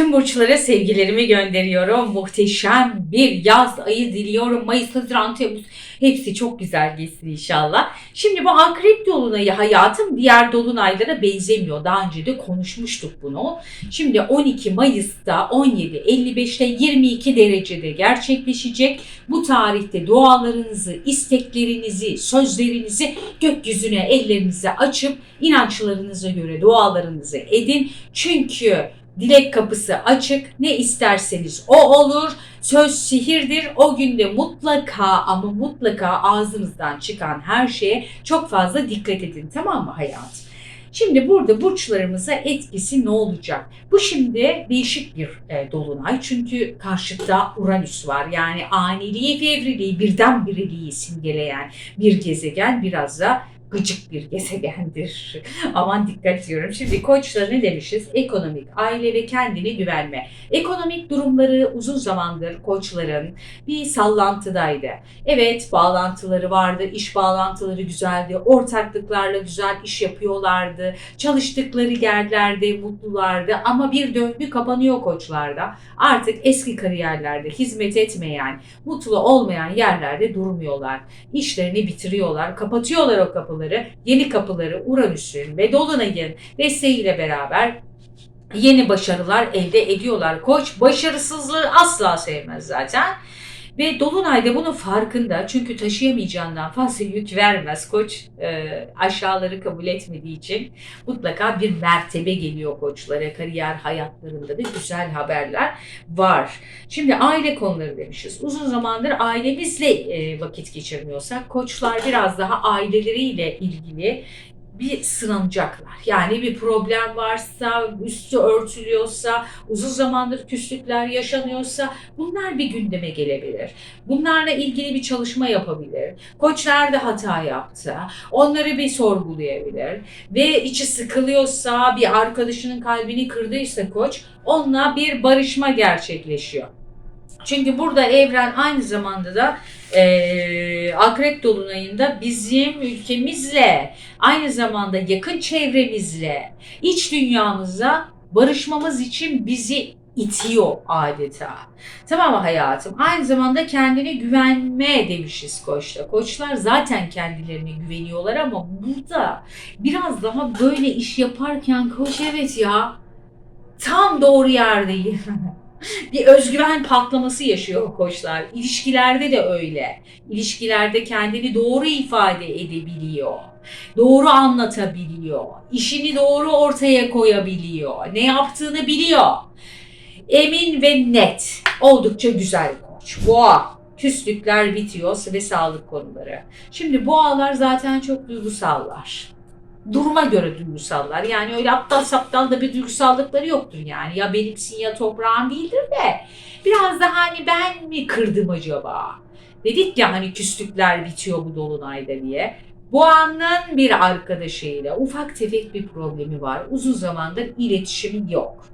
Tüm burçlara sevgilerimi gönderiyorum. Muhteşem bir yaz ayı diliyorum. Mayıs, Haziran, Temmuz hepsi çok güzel geçsin inşallah. Şimdi bu akrep dolunayı hayatım diğer dolunaylara benzemiyor. Daha önce de konuşmuştuk bunu. Şimdi 12 Mayıs'ta 17.55'te 22 derecede gerçekleşecek. Bu tarihte dualarınızı, isteklerinizi, sözlerinizi gökyüzüne ellerinizi açıp inançlarınıza göre dualarınızı edin. Çünkü dilek kapısı açık. Ne isterseniz o olur. Söz sihirdir. O günde mutlaka ama mutlaka ağzınızdan çıkan her şeye çok fazla dikkat edin. Tamam mı hayat? Şimdi burada burçlarımıza etkisi ne olacak? Bu şimdi değişik bir e, dolunay çünkü karşıda Uranüs var. Yani aniliği, fevriliği, birdenbireliği simgeleyen bir gezegen biraz da gıcık bir gezegendir. Aman dikkat diyorum. Şimdi koçlara ne demişiz? Ekonomik, aile ve kendine güvenme. Ekonomik durumları uzun zamandır koçların bir sallantıdaydı. Evet bağlantıları vardı, iş bağlantıları güzeldi, ortaklıklarla güzel iş yapıyorlardı, çalıştıkları yerlerde mutlulardı ama bir döngü kapanıyor koçlarda. Artık eski kariyerlerde hizmet etmeyen, mutlu olmayan yerlerde durmuyorlar. İşlerini bitiriyorlar, kapatıyorlar o kapıları. Yeni kapıları Uranüs'ün ve Dolunay'ın desteğiyle beraber yeni başarılar elde ediyorlar. Koç başarısızlığı asla sevmez zaten. Ve Dolunay'da bunun farkında çünkü taşıyamayacağından fazla yük vermez. Koç e, aşağıları kabul etmediği için mutlaka bir mertebe geliyor koçlara. Kariyer hayatlarında da güzel haberler var. Şimdi aile konuları demişiz. Uzun zamandır ailemizle e, vakit geçirmiyorsak koçlar biraz daha aileleriyle ilgili bir sınanacaklar. Yani bir problem varsa, üstü örtülüyorsa, uzun zamandır küslükler yaşanıyorsa bunlar bir gündeme gelebilir. Bunlarla ilgili bir çalışma yapabilir. Koç nerede hata yaptı? Onları bir sorgulayabilir. Ve içi sıkılıyorsa, bir arkadaşının kalbini kırdıysa koç, onunla bir barışma gerçekleşiyor. Çünkü burada evren aynı zamanda da eee akrep dolunayında bizim ülkemizle aynı zamanda yakın çevremizle iç dünyamıza barışmamız için bizi itiyor adeta. Tamam mı hayatım? Aynı zamanda kendine güvenme demişiz koçta. Koçlar zaten kendilerine güveniyorlar ama burada biraz daha böyle iş yaparken koç evet ya tam doğru yerdeyim. bir özgüven patlaması yaşıyor koçlar. İlişkilerde de öyle. İlişkilerde kendini doğru ifade edebiliyor. Doğru anlatabiliyor. işini doğru ortaya koyabiliyor. Ne yaptığını biliyor. Emin ve net. Oldukça güzel koç. Boğa. Küslükler bitiyor ve sağlık konuları. Şimdi boğalar zaten çok duygusallar duruma göre duygusallar. Yani öyle aptal saptal da bir duygusallıkları yoktur yani. Ya benimsin ya toprağın değildir de. Biraz da hani ben mi kırdım acaba? Dedik ya hani küslükler bitiyor bu dolunayda diye. Boğanın bir arkadaşıyla ufak tefek bir problemi var. Uzun zamandır iletişimi yok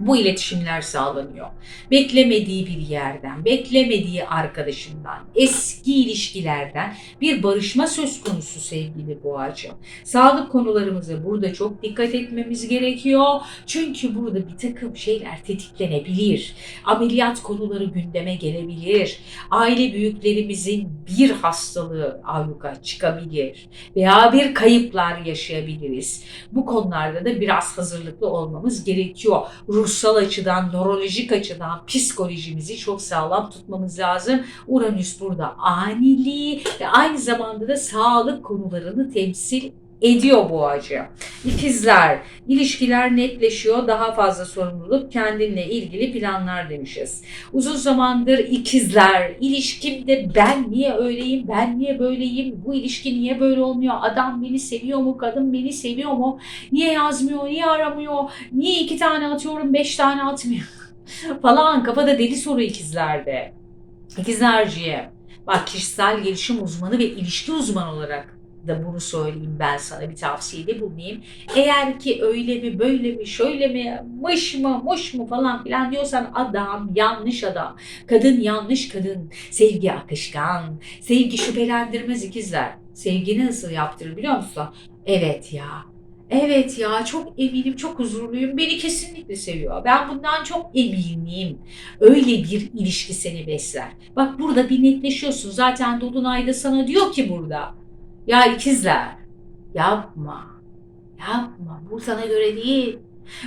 bu iletişimler sağlanıyor. Beklemediği bir yerden, beklemediği arkadaşından, eski ilişkilerden bir barışma söz konusu sevgili Boğacığım. Sağlık konularımıza burada çok dikkat etmemiz gerekiyor. Çünkü burada bir takım şeyler tetiklenebilir. Ameliyat konuları gündeme gelebilir. Aile büyüklerimizin bir hastalığı avluka çıkabilir. Veya bir kayıplar yaşayabiliriz. Bu konularda da biraz hazırlıklı olmamız gerekiyor. Ruh ruhsal açıdan, nörolojik açıdan psikolojimizi çok sağlam tutmamız lazım. Uranüs burada aniliği ve aynı zamanda da sağlık konularını temsil ediyor bu ağacı. İkizler, ilişkiler netleşiyor, daha fazla sorumluluk, kendinle ilgili planlar demişiz. Uzun zamandır ikizler, ilişkimde ben niye öyleyim, ben niye böyleyim, bu ilişki niye böyle olmuyor, adam beni seviyor mu, kadın beni seviyor mu, niye yazmıyor, niye aramıyor, niye iki tane atıyorum, beş tane atmıyor falan kafada deli soru ikizlerde. İkizlerciye. Bak kişisel gelişim uzmanı ve ilişki uzmanı olarak da bunu söyleyeyim ben sana bir tavsiyede bulunayım. Eğer ki öyle mi böyle mi şöyle mi mış mı muş mu falan filan diyorsan adam yanlış adam. Kadın yanlış kadın. Sevgi akışkan. Sevgi şüphelendirmez ikizler. Sevgi nasıl yaptırır biliyor musun? Evet ya Evet ya çok eminim, çok huzurluyum. Beni kesinlikle seviyor. Ben bundan çok eminim. Öyle bir ilişki seni besler. Bak burada bir netleşiyorsun. Zaten Dolunay da sana diyor ki burada. Ya ikizler yapma. Yapma. Bu sana göre değil.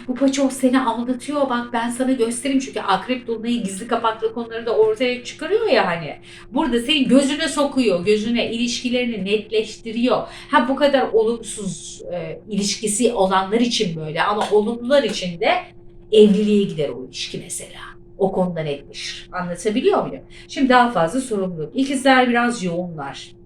Bu paçoz seni aldatıyor. Bak ben sana göstereyim. Çünkü akrep dolunayı gizli kapaklı konuları da ortaya çıkarıyor ya hani. Burada senin gözüne sokuyor. Gözüne ilişkilerini netleştiriyor. Ha bu kadar olumsuz e, ilişkisi olanlar için böyle ama olumlular için de evliliğe gider o ilişki mesela. O konuda netleşir. Anlatabiliyor muyum? Şimdi daha fazla sorumluluk. İkizler biraz yoğunlar.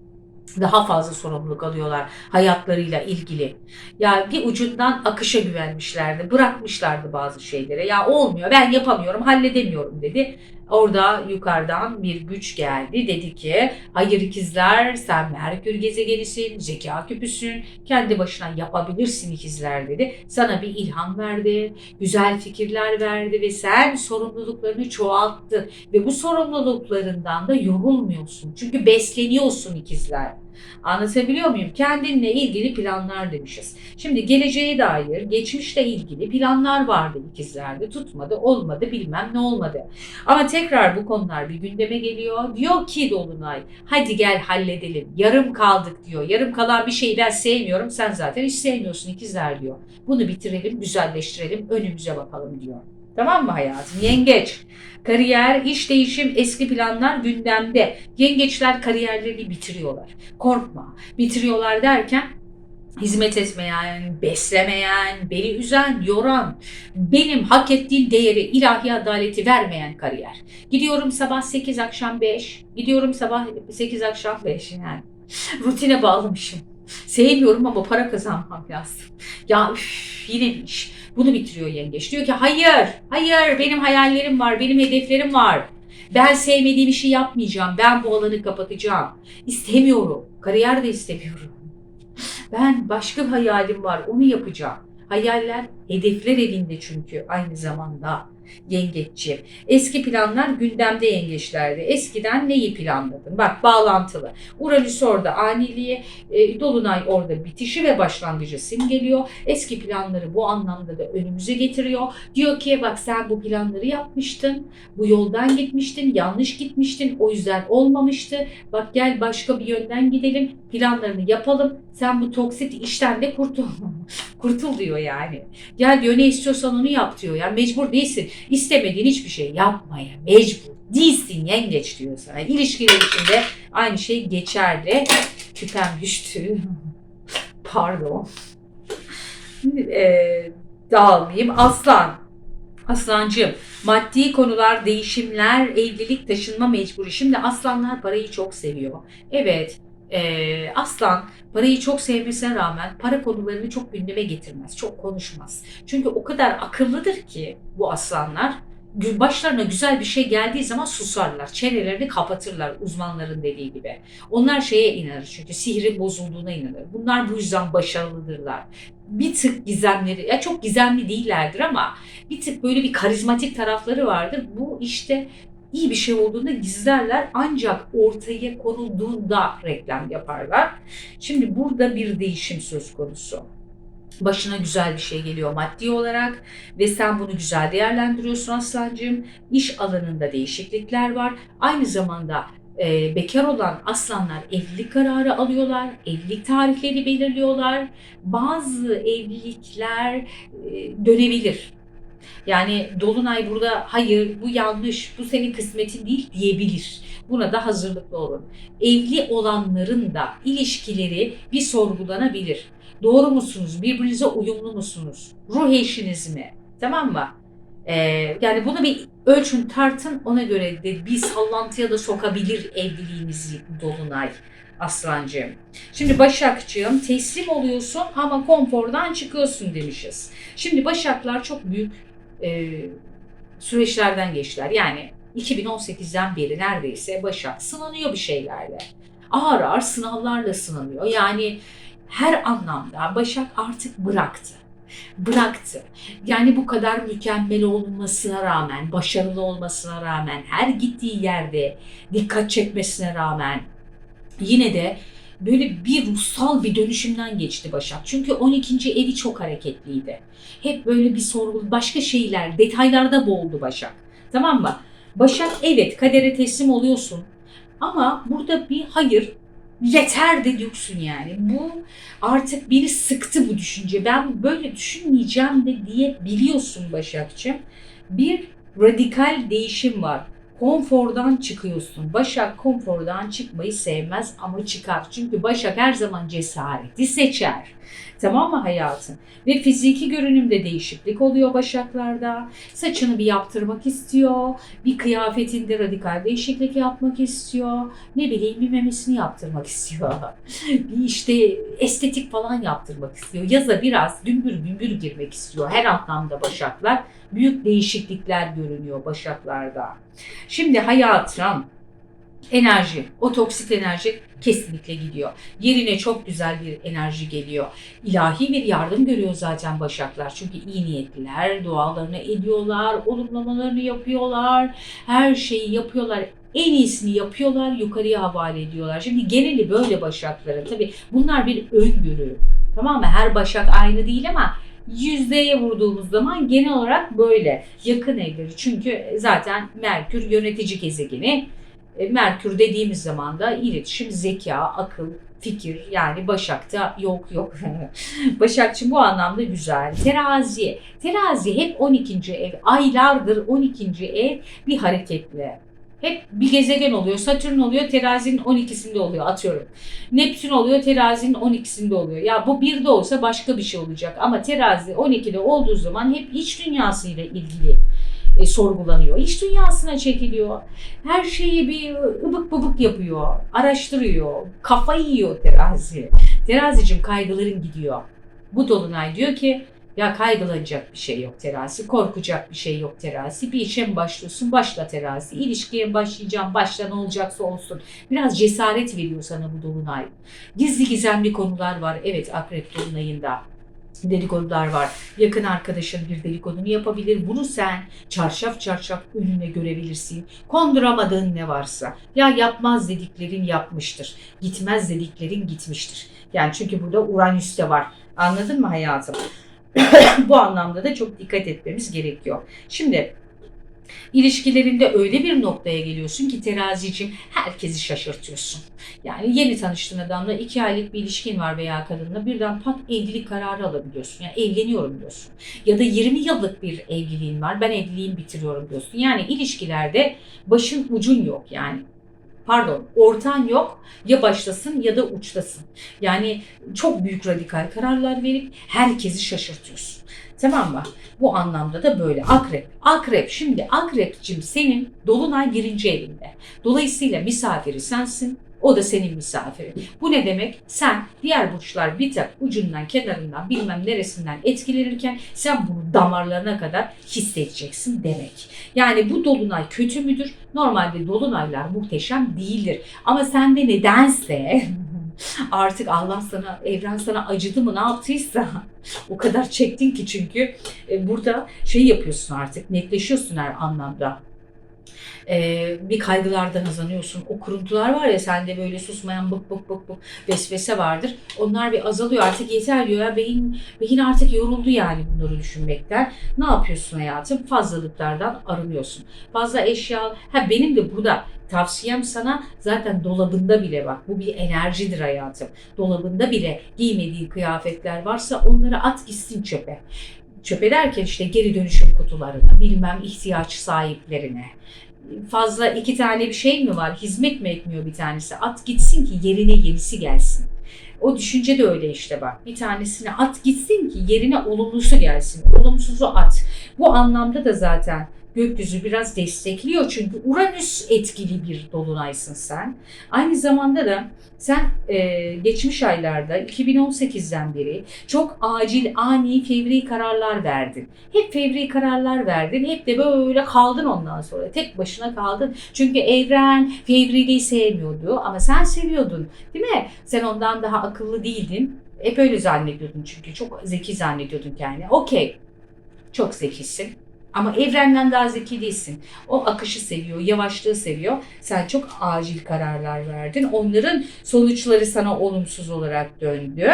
Daha fazla sorumluluk alıyorlar hayatlarıyla ilgili. Ya bir ucundan akışa güvenmişlerdi. Bırakmışlardı bazı şeylere. Ya olmuyor ben yapamıyorum halledemiyorum dedi. Orada yukarıdan bir güç geldi. Dedi ki hayır ikizler sen Merkür gezegenisin, zeka küpüsün, kendi başına yapabilirsin ikizler dedi. Sana bir ilham verdi, güzel fikirler verdi ve sen sorumluluklarını çoğalttın. Ve bu sorumluluklarından da yorulmuyorsun. Çünkü besleniyorsun ikizler. Anlatabiliyor muyum? Kendinle ilgili planlar demişiz. Şimdi geleceğe dair, geçmişle ilgili planlar vardı ikizlerde. Tutmadı, olmadı, bilmem ne olmadı. Ama tekrar bu konular bir gündeme geliyor. Diyor ki Dolunay, hadi gel halledelim. Yarım kaldık diyor. Yarım kalan bir şeyi ben sevmiyorum. Sen zaten hiç sevmiyorsun ikizler diyor. Bunu bitirelim, güzelleştirelim, önümüze bakalım diyor. Tamam mı hayatım? Yengeç. Kariyer, iş değişim, eski planlar gündemde. Yengeçler kariyerlerini bitiriyorlar. Korkma. Bitiriyorlar derken hizmet etmeyen, beslemeyen, beni üzen, yoran, benim hak ettiğim değeri, ilahi adaleti vermeyen kariyer. Gidiyorum sabah 8, akşam 5. Gidiyorum sabah 8, akşam 5 yani. Rutine bağlamışım. Sevmiyorum ama para kazanmam lazım. Ya üf, yine bir iş. Bunu bitiriyor yengeç. Diyor ki hayır, hayır benim hayallerim var, benim hedeflerim var. Ben sevmediğim işi yapmayacağım. Ben bu alanı kapatacağım. İstemiyorum. Kariyer de istemiyorum. Ben başka bir hayalim var. Onu yapacağım. Hayaller hedefler evinde çünkü aynı zamanda yengeççi. Eski planlar gündemde yengeçlerde. Eskiden neyi planladın? Bak bağlantılı. Uranüs orada aniliği, e, Dolunay orada bitişi ve başlangıcı simgeliyor. Eski planları bu anlamda da önümüze getiriyor. Diyor ki bak sen bu planları yapmıştın. Bu yoldan gitmiştin. Yanlış gitmiştin. O yüzden olmamıştı. Bak gel başka bir yönden gidelim. Planlarını yapalım. Sen bu toksit işten de kurtul. kurtul diyor yani. Gel diyor ne istiyorsan onu yap diyor. Yani mecbur değilsin. İstemediğin hiçbir şey yapmaya mecbur değilsin yengeç diyor sana. İlişkiler içinde aynı şey geçerli. Küpem düştü. Pardon. Ee, dağılmayayım. Aslan. Aslancığım, maddi konular, değişimler, evlilik, taşınma mecburi. Şimdi aslanlar parayı çok seviyor. Evet, e, aslan parayı çok sevmesine rağmen para konularını çok gündeme getirmez, çok konuşmaz. Çünkü o kadar akıllıdır ki bu aslanlar başlarına güzel bir şey geldiği zaman susarlar. Çenelerini kapatırlar uzmanların dediği gibi. Onlar şeye inanır çünkü sihrin bozulduğuna inanır. Bunlar bu yüzden başarılıdırlar. Bir tık gizemleri, ya çok gizemli değillerdir ama bir tık böyle bir karizmatik tarafları vardır. Bu işte iyi bir şey olduğunda gizlerler ancak ortaya konulduğunda reklam yaparlar. Şimdi burada bir değişim söz konusu. Başına güzel bir şey geliyor maddi olarak ve sen bunu güzel değerlendiriyorsun aslancığım. İş alanında değişiklikler var. Aynı zamanda e, bekar olan aslanlar evlilik kararı alıyorlar. Evlilik tarihleri belirliyorlar. Bazı evlilikler e, dönebilir. Yani Dolunay burada hayır bu yanlış, bu senin kısmetin değil diyebilir. Buna da hazırlıklı olun. Evli olanların da ilişkileri bir sorgulanabilir. Doğru musunuz? Birbirinize uyumlu musunuz? Ruh eşiniz mi? Tamam mı? Ee, yani bunu bir ölçün tartın ona göre de bir sallantıya da sokabilir evliliğinizi Dolunay Aslancığım. Şimdi Başakçığım teslim oluyorsun ama konfordan çıkıyorsun demişiz. Şimdi Başaklar çok büyük e, süreçlerden geçtiler. Yani 2018'den beri neredeyse Başak sınanıyor bir şeylerle. Ağır ağır sınavlarla sınanıyor. Yani her anlamda Başak artık bıraktı. Bıraktı. Yani bu kadar mükemmel olmasına rağmen, başarılı olmasına rağmen, her gittiği yerde dikkat çekmesine rağmen yine de böyle bir ruhsal bir dönüşümden geçti Başak. Çünkü 12. evi çok hareketliydi. Hep böyle bir sorgu, başka şeyler, detaylarda boğuldu Başak. Tamam mı? Başak evet kadere teslim oluyorsun. Ama burada bir hayır yeter de diyorsun yani. Bu artık beni sıktı bu düşünce. Ben böyle düşünmeyeceğim de diye biliyorsun Başakçığım. Bir radikal değişim var. Konfordan çıkıyorsun. Başak konfordan çıkmayı sevmez ama çıkar. Çünkü Başak her zaman cesareti seçer. Tamam mı hayatım? Ve fiziki görünümde değişiklik oluyor Başaklarda. Saçını bir yaptırmak istiyor. Bir kıyafetinde radikal değişiklik yapmak istiyor. Ne bileyim bir memesini yaptırmak istiyor. bir işte estetik falan yaptırmak istiyor. Yaza biraz gümbür gümbür girmek istiyor. Her anlamda Başaklar. Büyük değişiklikler görünüyor Başaklarda. Şimdi hayatım enerji, o toksik enerji kesinlikle gidiyor. Yerine çok güzel bir enerji geliyor. İlahi bir yardım görüyor zaten Başaklar. Çünkü iyi niyetliler, dualarını ediyorlar, olumlamalarını yapıyorlar, her şeyi yapıyorlar. En iyisini yapıyorlar, yukarıya havale ediyorlar. Şimdi geneli böyle Başakların. Tabii bunlar bir öngörü. Tamam mı? Her Başak aynı değil ama yüzdeye vurduğumuz zaman genel olarak böyle yakın evleri. Çünkü zaten Merkür yönetici gezegeni. E, Merkür dediğimiz zaman da iletişim, zeka, akıl, fikir yani Başak'ta yok yok. Başakçı bu anlamda güzel. Terazi. Terazi hep 12. ev. Aylardır 12. ev bir hareketli. Hep bir gezegen oluyor. Satürn oluyor, terazinin 12'sinde oluyor atıyorum. Neptün oluyor, terazinin 12'sinde oluyor. Ya bu bir de olsa başka bir şey olacak. Ama terazi 12'de olduğu zaman hep iç dünyasıyla ilgili e, sorgulanıyor. İç dünyasına çekiliyor. Her şeyi bir ıbık bıbık yapıyor. Araştırıyor. Kafayı yiyor terazi. Terazicim kaygıların gidiyor. Bu dolunay diyor ki ya kaygılanacak bir şey yok terazi, korkacak bir şey yok terazi. Bir işe mi başlıyorsun? Başla terazi. İlişkiye başlayacağım? Başla ne olacaksa olsun. Biraz cesaret veriyor sana bu dolunay. Gizli gizemli konular var. Evet akrep dolunayında dedikodular var. Yakın arkadaşın bir dedikodunu yapabilir. Bunu sen çarşaf çarşaf önüne görebilirsin. Konduramadığın ne varsa. Ya yapmaz dediklerin yapmıştır. Gitmez dediklerin gitmiştir. Yani çünkü burada Uranüs de var. Anladın mı hayatım? Bu anlamda da çok dikkat etmemiz gerekiyor. Şimdi İlişkilerinde öyle bir noktaya geliyorsun ki terazicim herkesi şaşırtıyorsun. Yani yeni tanıştığın adamla iki aylık bir ilişkin var veya kadınla birden pat evlilik kararı alabiliyorsun. Yani evleniyorum diyorsun. Ya da 20 yıllık bir evliliğin var ben evliliğimi bitiriyorum diyorsun. Yani ilişkilerde başın ucun yok yani. Pardon ortan yok ya başlasın ya da uçtasın. Yani çok büyük radikal kararlar verip herkesi şaşırtıyorsun. Tamam mı? Bu anlamda da böyle. Akrep. Akrep. Şimdi akrepcim senin dolunay birinci evinde. Dolayısıyla misafiri sensin. O da senin misafirin. Bu ne demek? Sen diğer burçlar bir tak ucundan, kenarından, bilmem neresinden etkilenirken sen bunu damarlarına kadar hissedeceksin demek. Yani bu dolunay kötü müdür? Normalde dolunaylar muhteşem değildir. Ama sende nedense artık Allah sana, evren sana acıdı mı ne yaptıysa o kadar çektin ki çünkü e, burada şey yapıyorsun artık netleşiyorsun her anlamda. Ee, bir kaygılardan azanıyorsun. O kuruntular var ya sende böyle susmayan bık bık bık bık vesvese vardır. Onlar bir azalıyor artık yeter diyor ya beyin, beyin artık yoruldu yani bunları düşünmekten. Ne yapıyorsun hayatım? Fazlalıklardan arınıyorsun. Fazla eşya, ha benim de burada tavsiyem sana zaten dolabında bile bak bu bir enerjidir hayatım. Dolabında bile giymediğin kıyafetler varsa onları at gitsin çöpe. Çöpe derken işte geri dönüşüm kutularına, bilmem ihtiyaç sahiplerine. Fazla iki tane bir şey mi var? Hizmet mi etmiyor bir tanesi? At gitsin ki yerine yenisi gelsin. O düşünce de öyle işte bak. Bir tanesini at gitsin ki yerine olumlusu gelsin. Olumsuzu at. Bu anlamda da zaten gökyüzü biraz destekliyor çünkü Uranüs etkili bir dolunaysın sen. Aynı zamanda da sen e, geçmiş aylarda 2018'den beri çok acil, ani, fevri kararlar verdin. Hep fevri kararlar verdin. Hep de böyle kaldın ondan sonra. Tek başına kaldın. Çünkü evren fevriliği sevmiyordu ama sen seviyordun. Değil mi? Sen ondan daha akıllı değildin. Hep öyle zannediyordun çünkü. Çok zeki zannediyordun kendini. Okey. Çok zekisin. Ama evrenden daha zeki değilsin. O akışı seviyor, yavaşlığı seviyor. Sen çok acil kararlar verdin. Onların sonuçları sana olumsuz olarak döndü.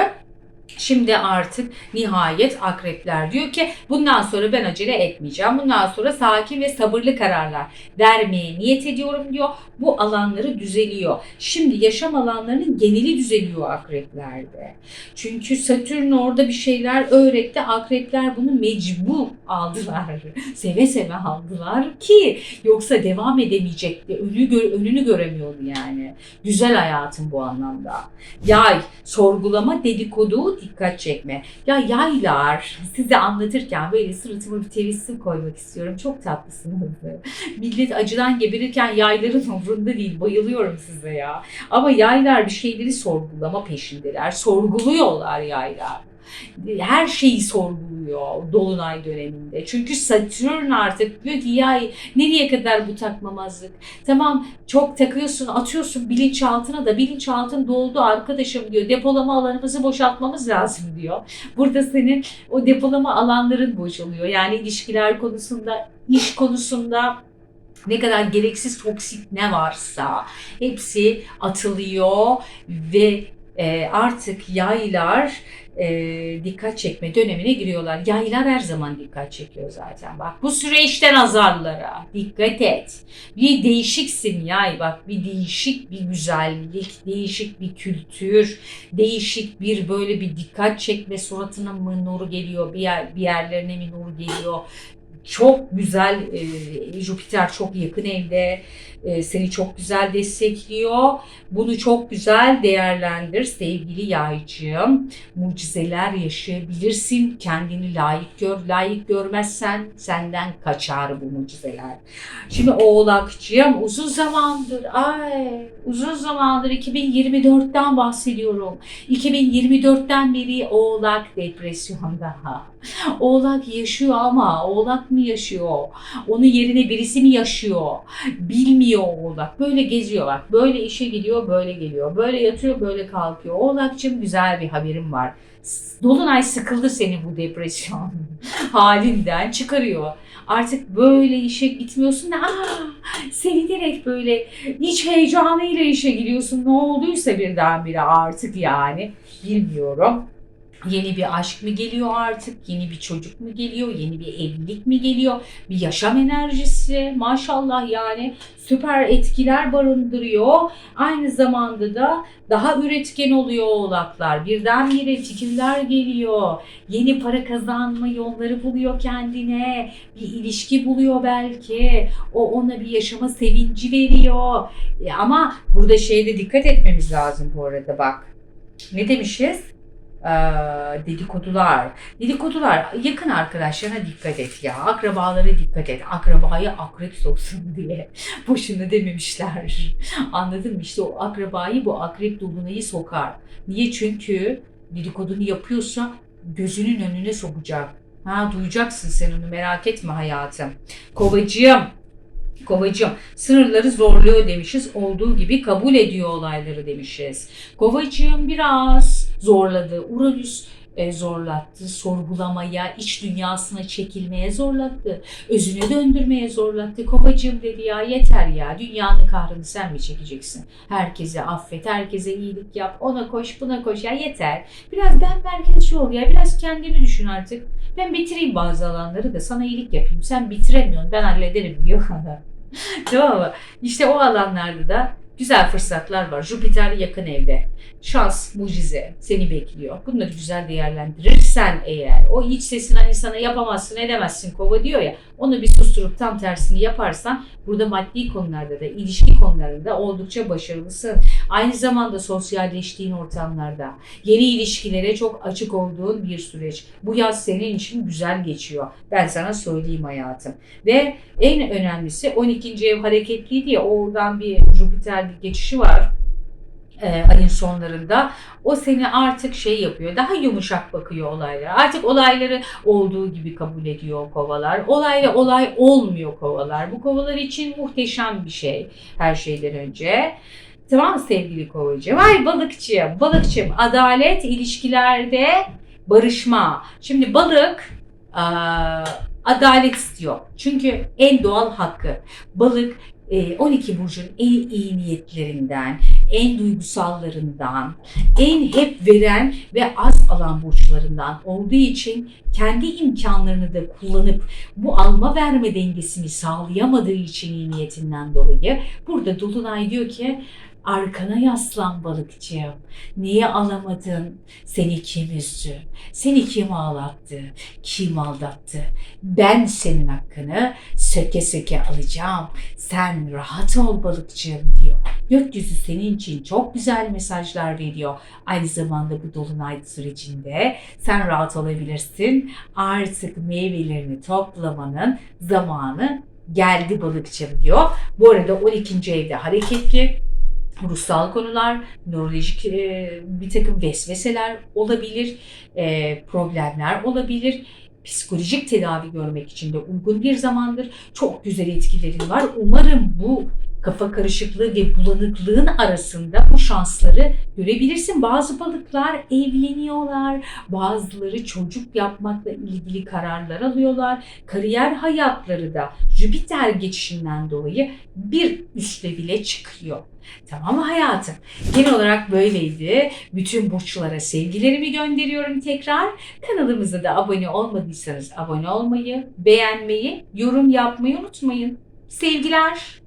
Şimdi artık nihayet akrepler diyor ki bundan sonra ben acele etmeyeceğim. Bundan sonra sakin ve sabırlı kararlar vermeye niyet ediyorum diyor. Bu alanları düzeliyor. Şimdi yaşam alanlarının geneli düzeliyor akreplerde. Çünkü Satürn orada bir şeyler öğretti. Akrepler bunu mecbur aldılar. Seve seve aldılar ki yoksa devam edemeyecekti. Önü gö- önünü göremiyordu yani. Güzel hayatım bu anlamda. Yay, sorgulama, dedikodu, dikkat çekme. Ya yaylar size anlatırken böyle suratıma bir tebessüm koymak istiyorum. Çok tatlısınız. Millet acıdan geberirken yayların umrunda değil. Bayılıyorum size ya. Ama yaylar bir şeyleri sorgulama peşindeler. Sorguluyorlar yaylar. Her şeyi sorguluyor Dolunay döneminde. Çünkü Satürn artık diyor ki yay nereye kadar bu takmamazlık? Tamam çok takıyorsun atıyorsun bilinçaltına da bilinçaltın doldu arkadaşım diyor. Depolama alanımızı boşaltmamız lazım diyor. Burada senin o depolama alanların boşalıyor. Yani ilişkiler konusunda, iş konusunda ne kadar gereksiz toksik ne varsa hepsi atılıyor ve e, artık yaylar e, dikkat çekme dönemine giriyorlar. Yaylar her zaman dikkat çekiyor zaten. Bak bu süreçten azarlara dikkat et. Bir değişiksin yay bak bir değişik bir güzellik, değişik bir kültür, değişik bir böyle bir dikkat çekme suratına mı nuru geliyor, bir, yer, bir yerlerine mi nuru geliyor. Çok güzel e, Jüpiter çok yakın evde e, seni çok güzel destekliyor. Bunu çok güzel değerlendir sevgili yaycığım. Mucizeler yaşayabilirsin. Kendini layık gör. Layık görmezsen senden kaçar bu mucizeler. Şimdi oğlakçığım uzun zamandır ay uzun zamandır 2024'ten bahsediyorum. 2024'ten beri oğlak depresyonda. Oğlak yaşıyor ama oğlak mı yaşıyor? Onun yerine birisi mi yaşıyor? Bilmiyor oğlak. Böyle geziyor bak. Böyle işe gidiyor, böyle geliyor. Böyle yatıyor, böyle kalkıyor. Oğlakçım güzel bir haberim var. Dolunay sıkıldı seni bu depresyon halinden çıkarıyor. Artık böyle işe gitmiyorsun da aa, seni direkt böyle iç heyecanıyla işe gidiyorsun. Ne olduysa birdenbire artık yani bilmiyorum. Yeni bir aşk mı geliyor artık? Yeni bir çocuk mu geliyor? Yeni bir evlilik mi geliyor? Bir yaşam enerjisi maşallah yani süper etkiler barındırıyor. Aynı zamanda da daha üretken oluyor oğlaklar. Birdenbire fikirler geliyor. Yeni para kazanma yolları buluyor kendine. Bir ilişki buluyor belki. O ona bir yaşama sevinci veriyor. E ama burada şeyde dikkat etmemiz lazım bu arada bak. Ne demişiz? Dedikodular. Dedikodular yakın arkadaşlarına dikkat et ya. Akrabalara dikkat et. Akrabayı akrep soksun diye. Boşuna dememişler. Anladın mı? İşte o akrabayı bu akrep dolunayı sokar. Niye? Çünkü dedikodunu yapıyorsa gözünün önüne sokacak. Ha duyacaksın sen onu merak etme hayatım. Kovacığım. Kovacığım sınırları zorluyor demişiz. Olduğu gibi kabul ediyor olayları demişiz. Kovacığım biraz zorladı. Uranüs e, zorlattı. Sorgulamaya, iç dünyasına çekilmeye zorlattı. Özüne döndürmeye zorlattı. Kovacığım dedi ya yeter ya. Dünyanın kahrını sen mi çekeceksin? Herkese affet, herkese iyilik yap. Ona koş, buna koş ya yeter. Biraz ben merkezci ol ya. Biraz kendini düşün artık. Ben bitireyim bazı alanları da sana iyilik yapayım. Sen bitiremiyorsun. Ben hallederim diyor. tamam mı? İşte o alanlarda da güzel fırsatlar var. Jüpiter yakın evde. Şans, mucize seni bekliyor. Bunları güzel değerlendirirsen eğer o iç sesin hani yapamazsın edemezsin kova diyor ya onu bir susturup tam tersini yaparsan burada maddi konularda da ilişki konularında oldukça başarılısın. Aynı zamanda sosyalleştiğin ortamlarda yeni ilişkilere çok açık olduğun bir süreç. Bu yaz senin için güzel geçiyor. Ben sana söyleyeyim hayatım. Ve en önemlisi 12. ev hareketliydi ya oradan bir Jüpiter bir geçişi var e, ayın sonlarında. O seni artık şey yapıyor daha yumuşak bakıyor olaylara. Artık olayları olduğu gibi kabul ediyor kovalar. Olayla olay olmuyor kovalar. Bu kovalar için muhteşem bir şey her şeyden önce. Tamam sevgili kovacığım? Ay balıkçı balıkçım adalet ilişkilerde barışma. Şimdi balık aa, adalet istiyor. Çünkü en doğal hakkı. Balık 12 burcun en iyi niyetlerinden, en duygusallarından, en hep veren ve az alan burçlarından olduğu için kendi imkanlarını da kullanıp bu alma verme dengesini sağlayamadığı için iyi niyetinden dolayı burada Dolunay diyor ki arkana yaslan balıkçığım. Niye alamadın? Seni kim üzdü? Seni kim ağlattı? Kim aldattı? Ben senin hakkını söke söke alacağım. Sen rahat ol balıkçığım diyor. Gökyüzü senin için çok güzel mesajlar veriyor. Aynı zamanda bu dolunay sürecinde sen rahat olabilirsin. Artık meyvelerini toplamanın zamanı geldi balıkçım diyor. Bu arada 12. evde hareketli ruhsal konular, nörolojik e, bir takım vesveseler olabilir, e, problemler olabilir. Psikolojik tedavi görmek için de uygun bir zamandır. Çok güzel etkileri var. Umarım bu kafa karışıklığı ve bulanıklığın arasında bu şansları görebilirsin. Bazı balıklar evleniyorlar, bazıları çocuk yapmakla ilgili kararlar alıyorlar. Kariyer hayatları da Jüpiter geçişinden dolayı bir üste bile çıkıyor. Tamam mı hayatım? Genel olarak böyleydi. Bütün burçlara sevgilerimi gönderiyorum tekrar. Kanalımıza da abone olmadıysanız abone olmayı, beğenmeyi, yorum yapmayı unutmayın. Sevgiler.